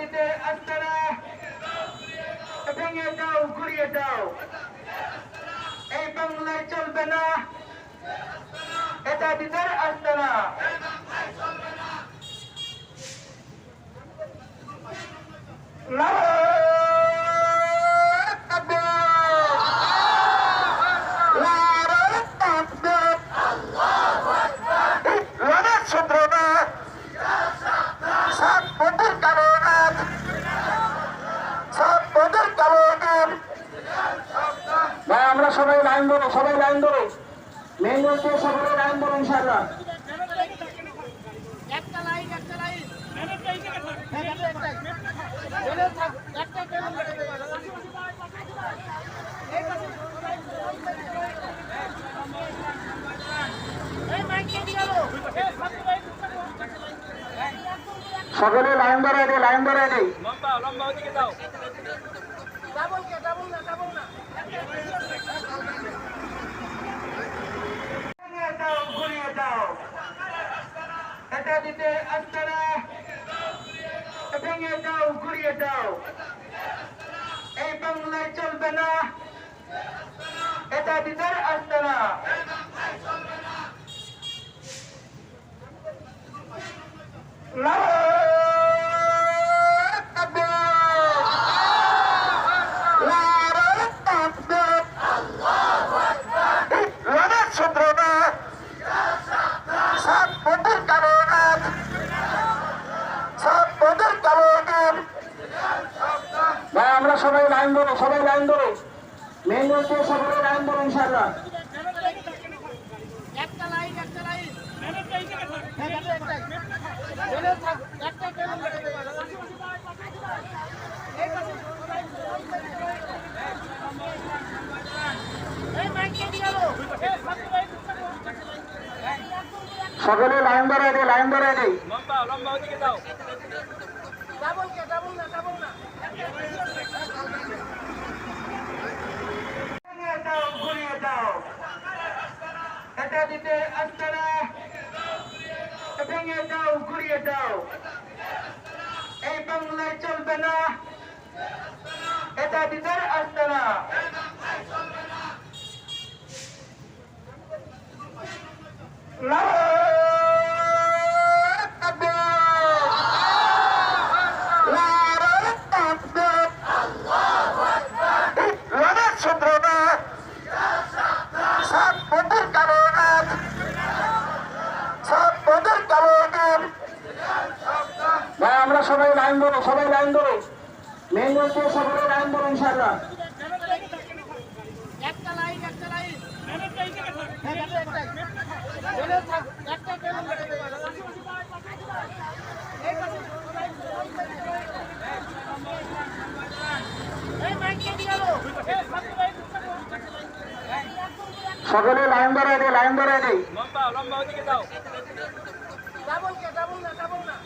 দিতে আস্তারা ভেঙে দাও ঘুরিয়ে দাও। এই বাংলায় চলবে না। এটা দিতে আসছে সবাই লাইন ধরো সবাই লাইন ধরো। মেন রোড দিয়ে সবাই লাইন ধরো গেল সকলে লাইন ধরে দে লাইন ধরে দে। ডাবল কে ডাবল না ডাবল না ভেঙে দাও ঘুরিয়ে দাও দিতে আসছে ভেঙে দাও ঘুরিয়ে দাও। এই বাংলায় চলবে না। এটা দিতে আসছে সবাই লাইন ধরো সবাই লাইন ধরো। মেন রোড দিয়ে সবাই লাইন ধরো ইনশাআল্লাহ। সকলে লাইন ধরে দে লাইন ধরে দাও এটা দিতে আসছে না। ভেঙে দাও, ঘুরিয়ে দাও। এই বাংলায় চলবে না। এটা দিতে আসছে সবাই লাইন ধরো, সবাই লাইন ধরো। মেন রোড দিয়ে সবাই লাইন ধরো, ইনশাআল্লাহ। সকলে লাইন ধরে দে, লাইন ধরে দে। ডাবল কে ডাবল না ডাবল না